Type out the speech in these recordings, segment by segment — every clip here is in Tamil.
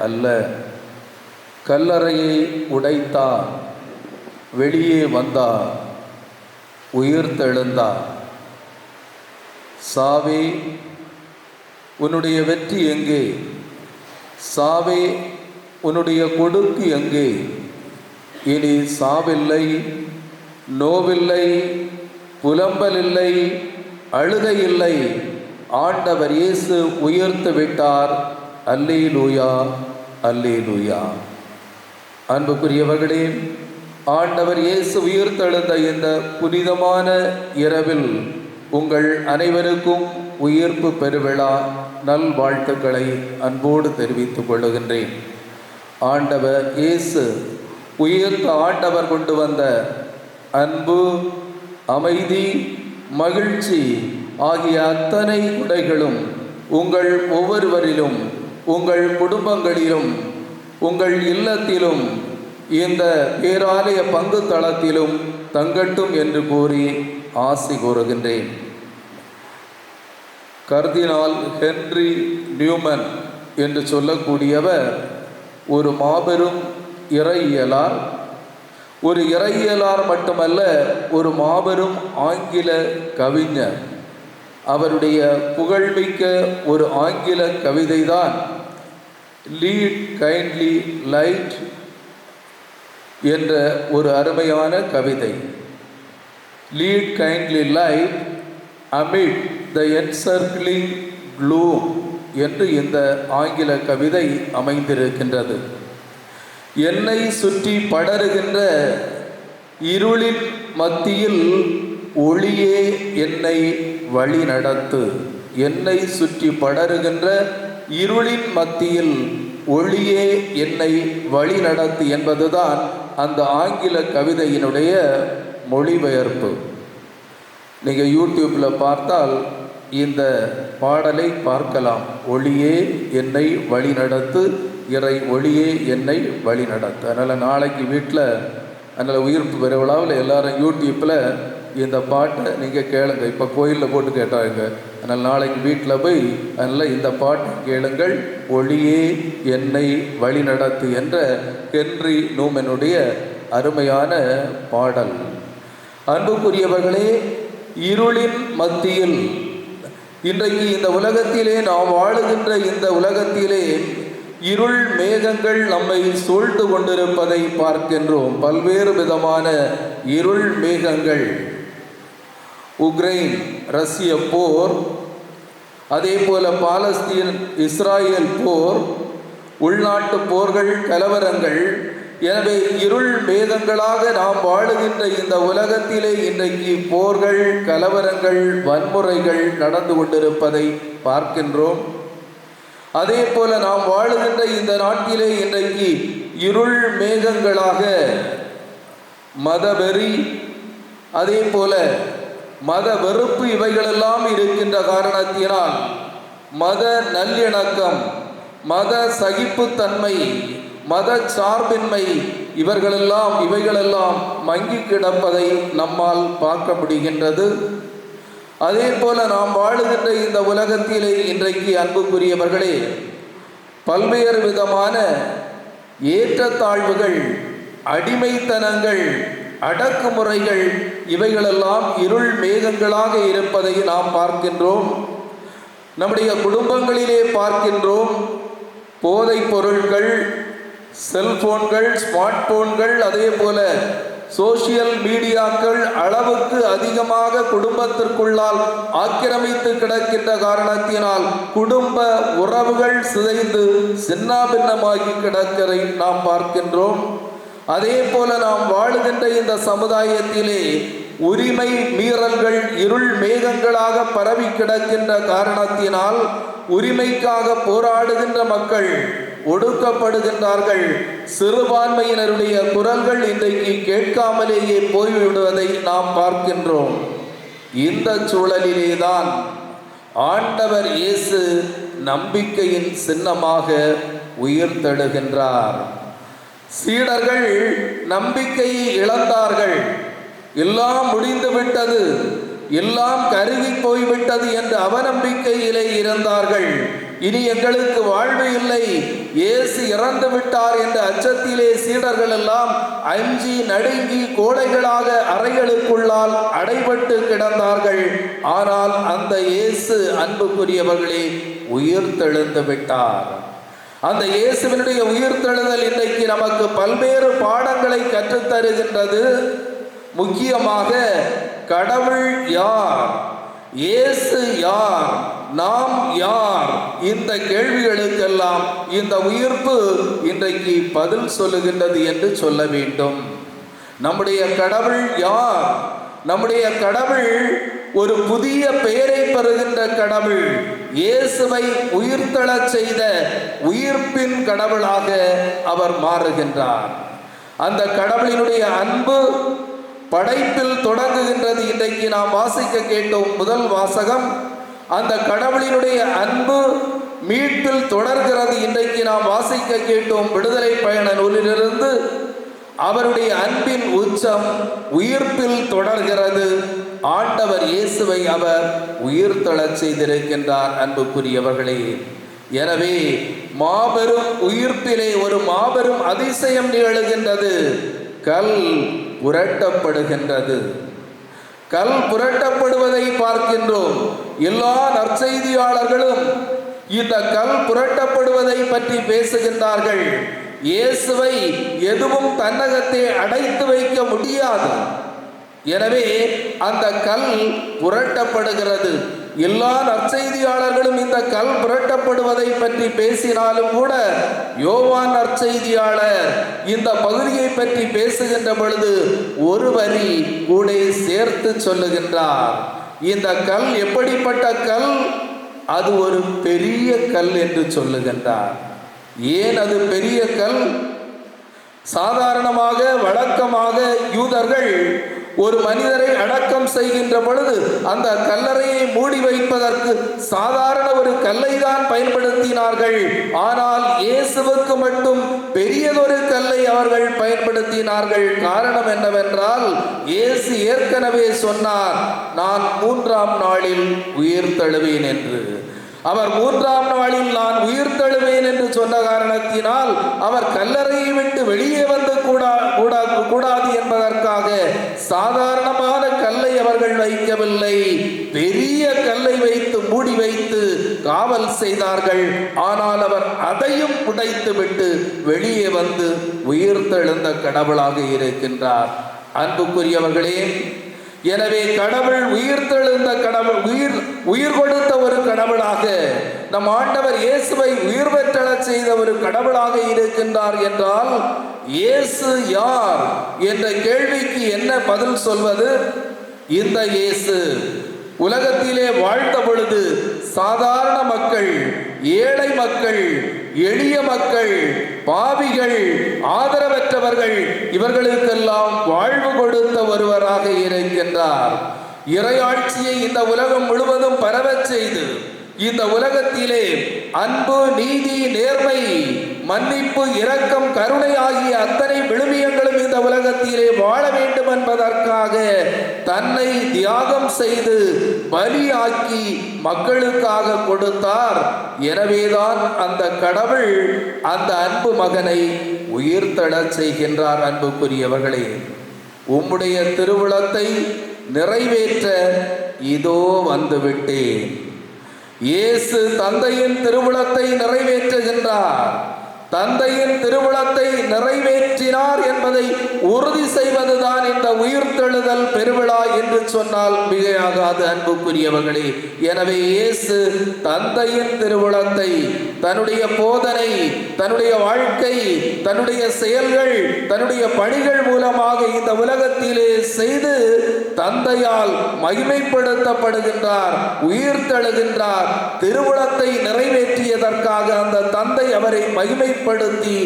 அல்ல. கல்லறையை உடைத்தார் வெளியே வந்தார் உயிர்த்தெழுந்தார் சாவே உன்னுடைய வெற்றி எங்கே? சாவே உன்னுடைய கொடுக்கு எங்கே? இனி சாவில்லை நோவில்லை புலம்பலில்லை இல்லை இல்லை ஆண்டவர் இயேசு உயர்த்து விட்டார். அல்லேலூயா அல்லேலூயா. அன்புக்குரியவர்களே ஆண்டவர் இயேசு உயிர்த்தெழுந்த இந்த புனிதமான இரவில் உங்கள் அனைவருக்கும் உயிர்ப்பு பெருவிழா நல்வாழ்த்துக்களை அன்போடு தெரிவித்துக் கொள்ளுகின்றேன் ஆண்டவர் இயேசு உயிர்த்த ஆண்டவர் கொண்டு வந்த அன்பு அமைதி மகிழ்ச்சி ஆகிய அத்தனை உடைகளும் உங்கள் ஒவ்வொருவரிலும் உங்கள் குடும்பங்களிலும் உங்கள் இல்லத்திலும் இந்த பேராலய பங்கு தளத்திலும் தங்கட்டும் என்று கூறி ஆசி கூறுகின்றேன். கர்தினால் ஹென்றி நியூமன் என்று சொல்லக்கூடியவர் ஒரு மாபெரும் இறையியலார். ஒரு இறையியலார் மட்டுமல்ல ஒரு மாபெரும் ஆங்கில கவிஞர். அவருடைய புகழ்மிக்க ஒரு ஆங்கில கவிதைதான் லீட் கைண்ட்லி லைட் என்ற ஒரு அருமையான கவிதை. Lead kindly light amid the encircling gloom என்று இந்த ஆங்கில கவிதை அமைந்திருக்கின்றது. என்னை சுற்றி படருகின்ற இருளின் மத்தியில் ஒளியே என்னை வழி நடத்து என்னை சுற்றி படருகின்ற இருளின் மத்தியில் ஒளியே என்னை வழி நடத்து என்பதுதான் அந்த ஆங்கில கவிதையினுடைய மொழிபெயர்ப்பு. நீங்கள் யூடியூப்பில் பார்த்தால் இந்த பாடலை பார்க்கலாம். ஒளியே என்னை வழி நடத்து இறை ஒளியே என்னை வழி நடத்து அதனால் நாளைக்கு வீட்டில் அதனால் உயிர்ப்பு பெருவிழாவில் எல்லாரும் யூடியூப்பில் இந்த பாட்டை நீங்கள் கேளுங்க. இப்போ கோயிலில் போட்டு கேட்டாங்க. அதனால் நாளைக்கு வீட்டில் போய் அதனால் இந்த பாட்டை கேளுங்கள். ஒளியே என்னை வழி நடத்து என்ற ஹென்றி நூமனுடைய அருமையான பாடல். அன்புக்குரியவர்களே இருளின் மத்தியில் இன்றைக்கு இந்த உலகத்திலே நாம் வாழுகின்ற இந்த உலகத்திலே இருள் மேகங்கள் நம்மை சூழ்ந்து கொண்டிருப்பதை பார்க்கின்றோம். பல்வேறு விதமான இருள் மேகங்கள். உக்ரைன் ரஷ்ய போர் அதே போல பாலஸ்தீன் இஸ்ராயல் போர் உள்நாட்டு போர்கள் கலவரங்கள் எனவே இருள் மேகங்களாக நாம் வாழுகின்ற இந்த உலகத்திலே இன்றைக்கு போர்கள் கலவரங்கள் வன்முறைகள் நடந்து கொண்டிருப்பதை பார்க்கின்றோம். அதே போல நாம் வாழுகின்ற இந்த நாட்டிலே இன்றைக்கு இருள் மேகங்களாக மதவெறி அதே போல மத வெறுப்பு இவைகளெல்லாம் இருக்கின்ற காரணத்தினால் மத நல்லிணக்கம் மத சகிப்புத்தன்மை மத சார்பின்மை இவர்களெல்லாம் இவைகளெல்லாம் மங்கி கிடப்பதை நம்மால் பார்க்க முடிகின்றது. அதே போல நாம் வாழுகின்ற இந்த உலகத்திலே இன்றைக்கு அன்புக்குரியவர்களே பல்வேறு விதமான ஏற்றத்தாழ்வுகள் அடிமைத்தனங்கள் அடக்குமுறைகள் இவைகளெல்லாம் இருள் மேகங்களாக இருப்பதை நாம் பார்க்கின்றோம். நம்முடைய குடும்பங்களிலே பார்க்கின்றோம். போதைப் பொருட்கள் செல்போன்கள் ஸ்மார்ட் போன்கள் அதே போல சோசியல் மீடியாக்கள் அளவுக்கு அதிகமாக குடும்பத்திற்குள்ளால் ஆக்கிரமித்து கிடக்கின்ற காரணத்தினால் குடும்ப உறவுகள் சிதைந்து சின்னாபின்னமாகி கிடக்கிறதை நாம் பார்க்கின்றோம். அதே போல நாம் வாழுகின்ற இந்த சமுதாயத்திலே உரிமை மீறல்கள் இருள் மேகங்களாக பரவி கிடக்கின்ற காரணத்தினால் உரிமைக்காக போராடுகின்ற மக்கள் ஒடுக்கப்படுகின்றார்கள். சிறுபான்மையினருடைய குரல்கள் இன்றைக்கு கேட்காமலேயே போய்விடுவதை நாம் பார்க்கின்றோம். இந்த சூழலிலேதான் ஆண்டவர் இயேசு நம்பிக்கையின் சின்னமாக உயிர்த்தெழுகின்றார். சீடர்கள் நம்பிக்கையை இழந்தார்கள். எல்லாம் முடிந்து விட்டது. எல்லாம் கருகி போய்விட்டது என்ற அவநம்பிக்கையிலே இருந்தார்கள். இனி எங்களுக்கு வாழ்வு இல்லை. இயேசு இறந்து விட்டார் என்ற அச்சத்திலே சீடர்கள் எல்லாம் அஞ்சி நடுங்கி கோடைகளாக அறைகளுக்குள்ளால் அடைபட்டு கிடந்தார்கள். ஆனால் அந்த இயேசு அன்புக்குரியவர்களே உயிர் தெழுந்து விட்டார். அந்த இயேசுவினுடைய உயிர்த்தெழுதல் இன்றைக்கு நமக்கு பல்வேறு பாடங்களை கற்றுத் தருகின்றது முக்கியமாக கடவுள் யார்? இயேசு யார்? நாம் யார்? இந்த கேள்விகளுக்கெல்லாம் இந்த உயிர்ப்பு இன்றைக்கு பதில் சொல்லுகின்றது என்று சொல்ல வேண்டும். நம்முடைய கடவுள் யார்? நம்முடைய கடவுள் ஒரு புதிய பெயரை பெறுகின்ற கடவுள். இயேசுவை உயிர்த்தெழச் செய்த உயிர்ப்பின் கடவுளாக அவர் மாறுகின்றார். அந்த கடவுளினுடைய அன்பு படைப்பில் தொடங்குகின்றது இன்றைக்கு நாம் வாசிக்க கேட்டோம் முதல் வாசகம். அந்த கடவுளினுடைய அன்பு மீட்பில் தொடர்கிறது இன்றைக்கு நாம் வாசிக்க கேட்டோம் விடுதலை பயண நூலிலிருந்து. அவருடைய அன்பின் உச்சம் உயிர்ப்பில் தொடர்கிறது. ஆண்டவர் இயேசுவை அவர் உயிர்த்தெழச் செய்திருக்கின்றார் அன்புக்குரியவர்களே. எனவே மாபெரும் உயிர்ப்பிலே ஒரு மாபெரும் அதிசயம் நிகழுகின்றது. கல் புரட்டப்படுகின்றது. கல் புரட்டப்படுவதை பார்க்கின்றோம். எல்லா நற்செய்தியாளர்களும் இந்த கல் புரட்டப்படுவதை பற்றி பேசுகின்றார்கள். இயேசுவை எதுவும் தன்னகத்தை அடைத்து வைக்க முடியாது. எனவே அந்த கல் புரட்டப்படுகிறது. எல்லா நற்செய்தியாளர்களும் இந்த கல் புரட்டப்படுவதை பற்றி பேசினாலும் கூட யோவான் நற்செய்தியாளர் இந்த பகுதியை பற்றி பேசுகின்ற பொழுது ஒரு வரி கூட சேர்த்து சொல்லுகின்றார். இந்த கல் எப்படிப்பட்ட கல்? அது ஒரு பெரிய கல் என்று சொல்லுகின்றார். ஏன் அது பெரிய கல்? சாதாரணமாக வழக்கமாக யூதர்கள் ஒரு மனிதரை அடக்கம் செய்கின்ற பொழுது அந்த கல்லறையை மூடி வைப்பதற்கு சாதாரண ஒரு கல்லை தான் பயன்படுத்தினார்கள். ஆனால் இயேசுவுக்கு மட்டும் பெரியதொரு கல்லை அவர்கள் பயன்படுத்தினார்கள். காரணம் என்னவென்றால் இயேசு ஏற்கனவே சொன்னார் நான் மூன்றாம் நாளில் உயிர் தழுவேன் என்று. அவர் மூன்றாம் நாளில் நான் உயிர் தழுவேன் என்று சொன்ன காரணத்தினால் அவர் கல்லறையை விட்டு வெளியே வந்து கூடா கூடா கூடாது என்பதற்காக சாதாரணமான கல்லை அவர்கள் வைக்கவில்லை. பெரிய கல்லை வைத்து மூடி வைத்து காவல் செய்தார்கள். ஆனால் அவர் அதையும் உடைத்துவிட்டு வெளியே வந்து உயிர் தெழுந்த கடவுளாக இருக்கின்றார். அன்புக்குரியவர்களே எனவே கடவுள் உயிர் தெழுந்த கடவுள் உயிர் உயிர் கொடுத்த ஒரு கடவுளாக நம் ஆண்டவர் இயேசுவை உயிர் பெற்றளச் செய்த ஒரு கடவுளாக இருக்கின்றார் என்றால் இயேசு யார் என்ற கேள்விக்கு என்ன பதில் சொல்வது? இந்த இயேசு. உலகத்திலே வாழ்ந்த பொழுது சாதாரண மக்கள் ஏழை மக்கள் எளிய மக்கள் பாவிகள் ஆதரவற்றவர்கள் இவர்களுக்கெல்லாம் வாழ்வு கொடுத்த ஒருவராக இருக்கின்றார். இறையாட்சியை இந்த உலகம் முழுவதும் பரவச் செய்து இந்த உலகத்திலே அன்பு நீதி நேர்மை மன்னிப்பு இரக்கம் கருணை ஆகிய அத்தனை விழுமியங்களும் இந்த உலகத்திலே வாழ வேண்டும் என்பதற்காக தன்னை தியாகம் செய்து பலியாக்கி மக்களுக்காக கொடுத்தார். எனவேதான் அந்த கடவுள் அந்த அன்பு மகனை உயிர்த்தெழச் செய்கின்றார் அன்புக்குரியவர்களே. உம்முடைய திருவுளத்தை நிறைவேற்ற இதோ வந்துவிட்டேன். இயேசு தந்தையின் திருவுளத்தை நிறைவேற்றுகின்றார். தந்தையின் திருவிழத்தை நிறைவேற்றினார் என்பதை உறுதி செய்வதுதான் இந்த உயிர்த்தெழுதல் பெருவிழா என்று சொன்னால் மிகையாகாது அன்புக்குரியவர்களே. எனவே இயேசு தந்தையின் திருவிழத்தை தன்னுடைய போதனை தன்னுடைய வாழ்க்கை தன்னுடைய செயல்கள் தன்னுடைய பணிகள் மூலமாக இந்த உலகத்திலே செய்து தந்தையால் மகிமைப்படுத்தப்படுகின்றார் உயிர்த்தெழுகின்றார் திருவுளத்தை நிறைவேற்றியதற்காக அந்த தந்தை அவரை மகிமைப்படுத்தி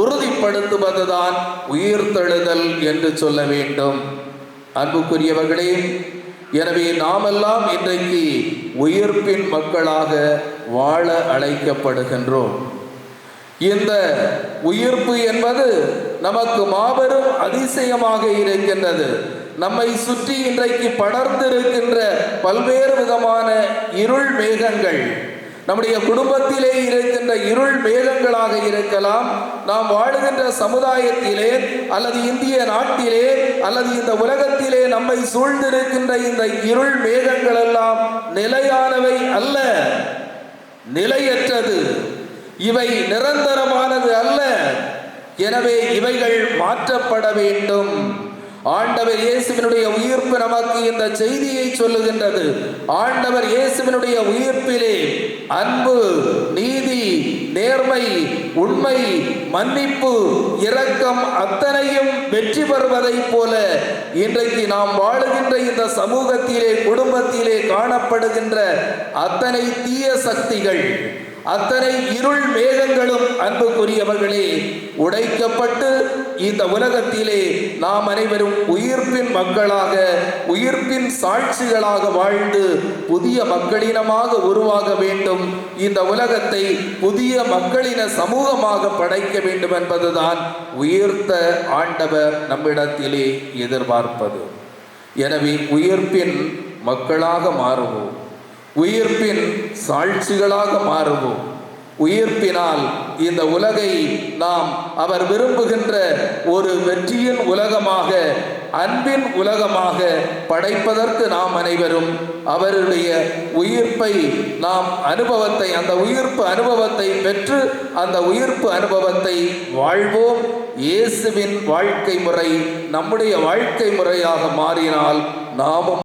உறுதிப்படுத்துவதுதான் உயிர்த்தெழுதல் என்று சொல்ல வேண்டும். அன்புக்குரியவர்களே எனவே நாமெல்லாம் இன்றைக்கு உயிர்ப்பின் மக்களாக வாழ அழைக்கப்படுகின்றோம். இந்த உயிர்ப்பு என்பது நமக்கு மாபெரும் அதிசயமாக இருக்கின்றது. நம்மை சுற்றி இன்றைக்கு படர்ந்திருக்கின்ற பல்வேறு விதமான இருள் மேகங்கள் நம்முடைய குடும்பத்திலே இருக்கின்ற இருள் மேகங்களாக இருக்கலாம் நாம் வாழுகின்ற சமுதாயத்திலே அல்லது இந்திய நாட்டிலே அல்லது இந்த உலகத்திலே நம்மை சூழ்ந்திருக்கின்ற இந்த இருள் மேகங்கள் எல்லாம் நிலையானவை அல்ல நிலையற்றது. இவை நிரந்தரமானது அல்ல. எனவே இவைகள் மாற்றப்பட வேண்டும். ஆண்டவர் இயேசுவினுடைய உயிர்ப்பு நமக்கு இந்த செய்தியை சொல்லுகின்றது. ஆண்டவர் இயேசுவினுடைய உயிர்ப்பிலே அன்பு நீதி நேர்மை உண்மை மன்னிப்பு இரக்கம் அத்தனையும் வெற்றி பெறுவதைப் போல இன்றைக்கு நாம் வாழுகின்ற இந்த சமூகத்திலே குடும்பத்திலே காணப்படுகின்ற அத்தனை தீய சக்திகள். அத்தனை இருள் மேகங்களும் அன்புக்குரியவர்களே உடைக்கப்பட்டு இந்த உலகத்திலே நாம் அனைவரும் உயிர்ப்பின் மக்களாக உயிர்ப்பின் சாட்சிகளாக வாழ்ந்து புதிய மக்களினமாக உருவாக வேண்டும். இந்த உலகத்தை புதிய மக்களின சமூகமாக படைக்க வேண்டும் என்பதுதான் உயிர்த்த ஆண்டவர் நம்மிடத்திலே எதிர்பார்ப்பது. எனவே உயிர்ப்பின் மக்களாக மாறுவோம். உயிர்ப்பின் சாட்சிகளாக மாறுவோம். உயிர்ப்பினால் இந்த உலகை நாம் அவர் விரும்புகின்ற ஒரு வெற்றியின் உலகமாக அன்பின் உலகமாக படைப்பதற்கு நாம் அனைவரும் அவருடைய உயிர்ப்பை நாம் அனுபவத்தை அந்த உயிர்ப்பு அனுபவத்தை பெற்று அந்த உயிர்ப்பு அனுபவத்தை வாழ்வோம். இயேசுவின் வாழ்க்கை முறை நம்முடைய வாழ்க்கை முறையாக மாறினால் நாமும்